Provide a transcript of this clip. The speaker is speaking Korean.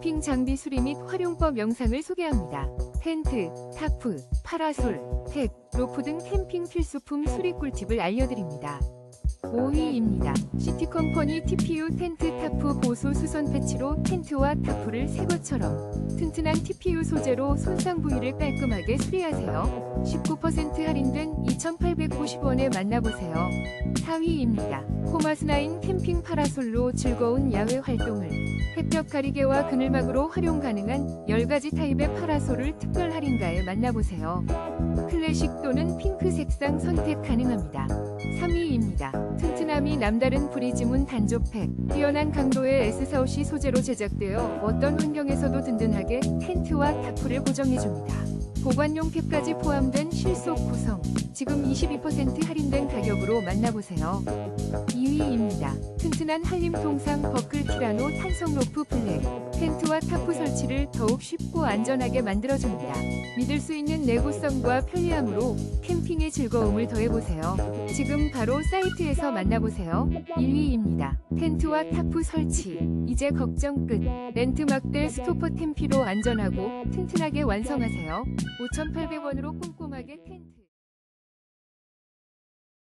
캠핑 장비 수리 및 활용법 영상을 소개합니다. 텐트, 타프, 파라솔, 팩, 로프 등 캠핑 필수품 수리 꿀팁을 알려드립니다. 5위입니다. 시티컴퍼니 TPU 텐트 타프 보수 수선 패치로 텐트와 타프를 새 것처럼 튼튼한 TPU 소재로 손상 부위를 깔끔하게 수리하세요. 19% 할인된 2,890원에 만나보세요. 4위입니다. 코마스나인 캠핑 파라솔로 즐거운 야외 활동을 햇볕 가리개와 그늘막으로 활용 가능한 10가지 타입의 파라솔을 특별 할인가에 만나보세요. 클래식 또는 핑크 색상 선택 가능합니다. 3위입니다. 튼튼함이 남다른 프리즈문 단조팩. 뛰어난 강도의 S45C 소재로 제작되어 어떤 환경에서도 든든하게 텐트와 타프를 고정해줍니다. 보관용 캡까지 포함된 실속 구성. 지금 22% 할인된 가격으로 만나보세요. 2위입니다. 튼튼한 한림 통상 버클 티라노 탄성 로프 블랙. 텐트와 타프 설치를 더욱 쉽고 안전하게 만들어줍니다. 믿을 수 있는 내구성과 편리함으로 캠핑의 즐거움을 더해보세요. 지금 바로 사이트에서 만나보세요. 1위입니다. 텐트와 타프 설치. 이제 걱정 끝. 렌트 막대 스토퍼 템피로 안전하고 튼튼하게 완성하세요. 5,800원으로 꼼꼼하게 텐트.